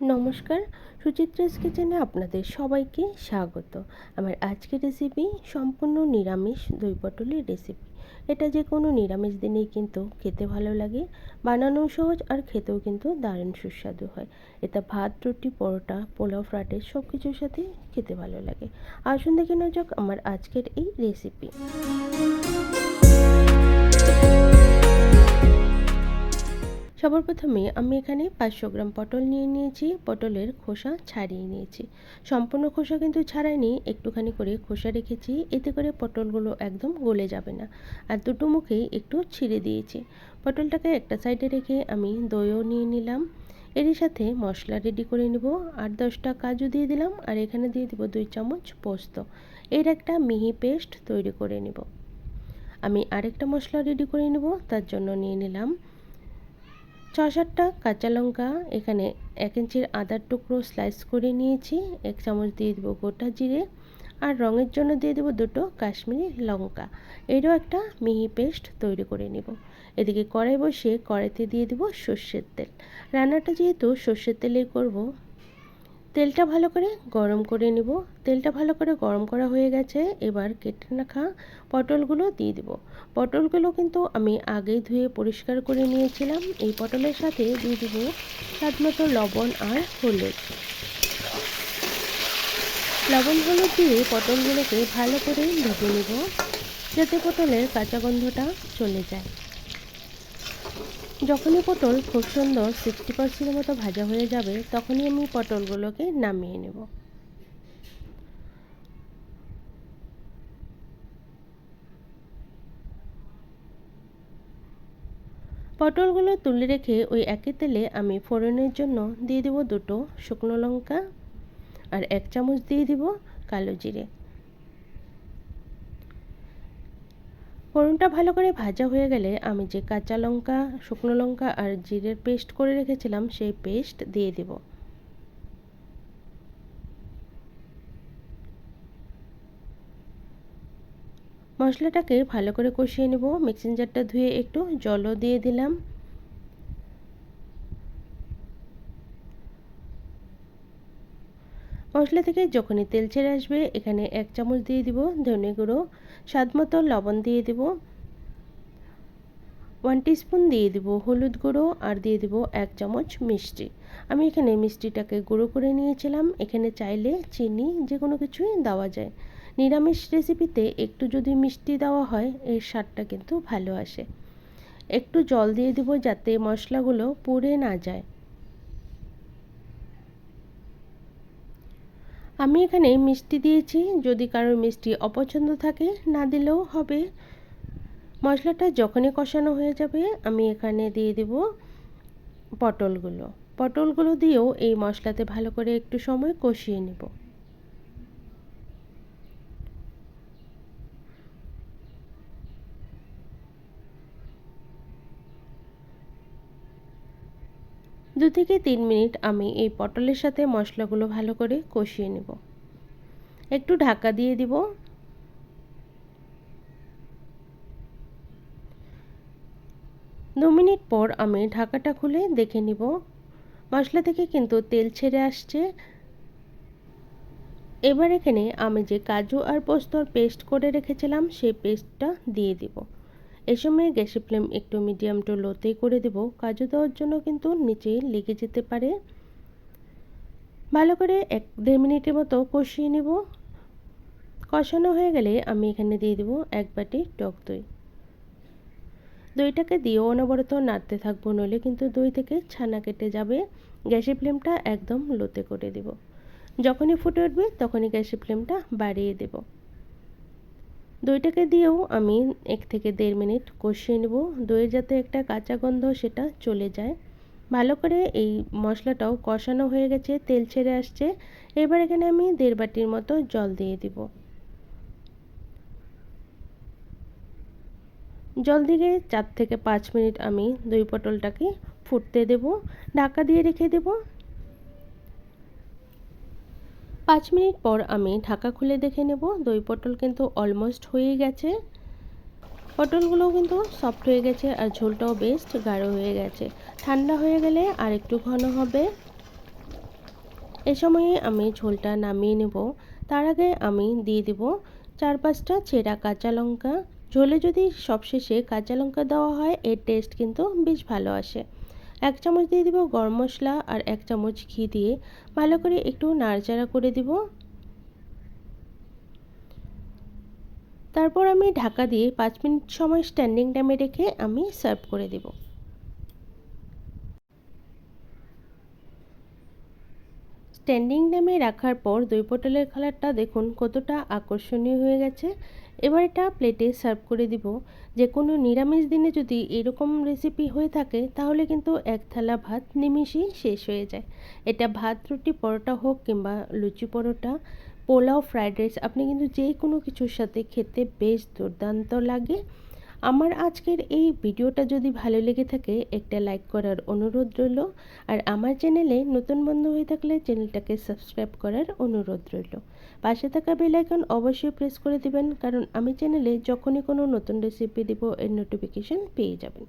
নমস্কার সুচিত্রাস কিচেনে আপনাদের সবাইকে স্বাগত। আমার আজকের রেসিপি সম্পূর্ণ নিরামিষ দই পটলের রেসিপি এটা যে কোনো নিরামিষ দিনেই কিন্তু খেতে ভালো লাগে বানানো সহজ আর খেতেও কিন্তু দারুণ সুস্বাদু হয়। এটা ভাত, রুটি, পরোটা, পোলাও ফ্রাটের সব কিছুর সাথে খেতে ভালো লাগে। আসুন দেখে নেওয়া যাক আমার আজকের এই রেসিপি সবার প্রথমে আমি এখানে পাঁচশো গ্রাম পটল নিয়ে নিয়েছি, পটলের খোসা ছাড়িয়ে নিয়েছি। সম্পূর্ণ খোসা কিন্তু ছাড়াইনি, একটুখানি করে খোসা রেখেছি, এতে করে পটলগুলো একদম গলে যাবে না। আর দুটো মুখেই একটু ছিঁড়ে দিয়েছি। পটলটাকে একটা সাইডে রেখে আমি দইও নিয়ে নিলাম। এরই সাথে মশলা রেডি করে নেব। আট দশটা কাজু দিয়ে দিলাম। আর এখানে দিয়ে দেবো দুই চামচ পোস্ত। এর একটা মিহি পেস্ট তৈরি করে নেব। আমি আরেকটা মশলা রেডি করে নেব, তার জন্য নিয়ে নিলাম। ছ সাতটা কাঁচা লঙ্কা, এখানে এক ইঞ্চির আদার টুকরো স্লাইস করে নিয়েছি, এক চামচ দিয়ে দেবো গোটা জিরে, আর রঙের জন্য দিয়ে দেবো দুটো কাশ্মীরি লঙ্কা। এরও একটা মিহি পেস্ট তৈরি করে নেব। এদিকে কড়াই বসিয়ে কড়াইতে দিয়ে দেবো সর্ষের তেল। রান্নাটা যেহেতু সর্ষের তেলেই করব তেলটা ভালো করে গরম করে নিব। তেলটা ভালো করে গরম করা হয়ে গেছে। এবার কেটে রাখা পটলগুলো দিয়ে দেব। পটলগুলো কিন্তু আমি আগেই ধুয়ে পরিষ্কার করে নিয়েছিলাম। এই পটলের সাথে দিয়ে দেব স্বাদ মতো লবণ আর হলুদ। লবণ হলুদ দিয়ে পটলগুলোকে ভালো করে ভেজে নেব। যাতে পটলের কাঁচা গন্ধটা চলে যায়। যখনই পটল খুব সুন্দর সিক্সটি পার্সেন্টের মতো ভাজা হয়ে যাবে, তখনই আমি পটলগুলোকে নামিয়ে নেব। পটলগুলো তুলে রেখে ওই একই তেলে আমি ফোড়নের জন্য দিয়ে দেবো দুটো শুকনো লঙ্কা আর এক চামচ দিয়ে দিব কালো জিরে। ফোড়নটা ভালো করে ভাজা হয়ে গেলে আমি যে কাঁচা লঙ্কা, শুকনো লঙ্কা আর জিরের পেস্ট করে রেখেছিলাম সেই পেস্ট দিয়ে দেব। মশলাটাকে ভালো করে কষিয়ে নেব। মিক্সিং জারটা ধুয়ে একটু জলও দিয়ে দিলাম। মশলা থেকে যখনই তেল ছেড়ে আসবে, এখানে এক চামচ দিয়ে দিব ধনে গুঁড়ো, স্বাদ মতো লবণ দিয়ে দিব। ওয়ান টিস্পুন দিয়ে দিব হলুদ গুঁড়ো আর দিয়ে দিব এক চামচ মিষ্টি। আমি এখানে মিষ্টিটাকে গুঁড়ো করে নিয়েছিলাম। এখানে চাইলে চিনি যে কোনো কিছুই দেওয়া যায়। নিরামিষ রেসিপিতে একটু যদি মিষ্টি দেওয়া হয়, এর স্বাদটা কিন্তু ভালো আসে। একটু জল দিয়ে দিব যাতে মশলাগুলো পুড়ে না যায়। আমি এখানে মিষ্টি দিয়েছি। যদি কারোর মিষ্টি অপছন্দ থাকে, না দিলেও হবে। মশলাটা যখনই কষানো হয়ে যাবে, আমি এখানে দিয়ে দেব পটলগুলো। পটলগুলো দিয়েও এই মশলাতে ভালো করে একটু সময় কষিয়ে নেব। দু থেকে তিন মিনিট আমি এই পটলের সাথে মশলাগুলো ভালো করে কষিয়ে নেব। একটু ঢাকা দিয়ে দিব। দু মিনিট পর আমি ঢাকাটা খুলে দেখে নিব। মশলা থেকে কিন্তু তেল ছেড়ে আসছে। এবার এখানে আমি যে কাজু আর পোস্তর পেস্ট করে রেখেছিলাম, সেই পেস্টটা দিয়ে দিব। এই সময় গ্যাসের ফ্লেম একটু মিডিয়াম টু লোতেই করে দেব। কাজু দেওয়ার জন্য কিন্তু নিচে লেগে যেতে পারে। ভালো করে এক দেড় মিনিটের মতো কষিয়ে নেব। কষানো হয়ে গেলে আমি এখানে দিয়ে দেবো এক বাটি টক দই। দইটাকে দিয়েও অনবরত নাড়তে থাকব, নইলে কিন্তু দই থেকে ছানা কেটে যাবে। গ্যাসের ফ্লেমটা একদম লোতে করে দেব। যখনই ফুটে উঠবে, তখনই গ্যাসের ফ্লেমটা বাড়িয়ে দেব। দইটাকে দিয়েও আমি এক থেকে দেড় মিনিট কষিয়ে নেব। দইয়ের যাতে একটা কাঁচা গন্ধ সেটা চলে যায়। ভালো করে এই মশলাটাও কষানো হয়ে গেছে, তেল ছেড়ে আসছে। এবার এখানে আমি দেড় বাটির মতো জল দিয়ে দিব। জল দিয়ে চার থেকে পাঁচ মিনিট আমি দই পটলটাকে ফুটতে দেব। ঢাকা দিয়ে রেখে দেব। পাঁচ মিনিট পর আমি ঢাকা খুলে দেখে নেব। দই পটল কিন্তু অলমোস্ট হয়ে গেছে। পটলগুলো কিন্তু সফট হয়ে গেছে আর ঝোলটাও বেস্ট গাঢ় হয়ে গেছে। ঠান্ডা হয়ে গেলে আর একটু ঘন হবে। এ সময়ে আমি ঝোলটা নামিয়ে নেব। তার আগে আমি দিয়ে দেব চার পাঁচটা ছেঁড়া কাঁচা লঙ্কা। ঝোলে যদি সবশেষে কাঁচা লঙ্কা দেওয়া হয়, এর টেস্ট কিন্তু বেশ ভালো আসে। এক চামচ দিয়ে দিব গরম মশলা আর এক চামচ ঘি দিয়ে ভালো করে একটু নাড়াচাড়া করে দিব। তারপর আমি ঢাকা দিয়ে পাঁচ মিনিট সময় স্ট্যান্ডিং টাইমে রেখে আমি সার্ভ করে দেব। স্ট্যান্ডিং টাইমে রাখার পর দই পটলের কালারটা দেখুন কতটা আকর্ষণীয় হয়ে গেছে। এবার এটা প্লেটে সার্ভ করে দিব। যে কোনো নিরামিষ দিনে যদি এরকম রেসিপি হয়ে থাকে, তাহলে কিন্তু এক থালা ভাত নিমিশেই শেষ হয়ে যায়। এটা ভাত, রুটি, পরোটা হোক কিংবা লুচি পরোটা, পোলাও ফ্রাইড রাইস আপনি কিন্তু যে কোনো কিছুর সাথে খেতে বেশ দুর্দান্ত লাগে। আমার আজকের এই ভিডিওটা যদি ভালো লেগে থাকে, একটা লাইক করার অনুরোধ রইল। আর আমার চ্যানেলে নতুন বন্ধু হয়ে থাকলে চ্যানেলটাকে সাবস্ক্রাইব করার অনুরোধ রইল। পাশে থাকা বেল আইকন অবশ্যই প্রেস করে দিবেন, কারণ আমি চ্যানেলে যখনই কোনো নতুন রেসিপি দিব, এর নোটিফিকেশন পেয়ে যাবেন।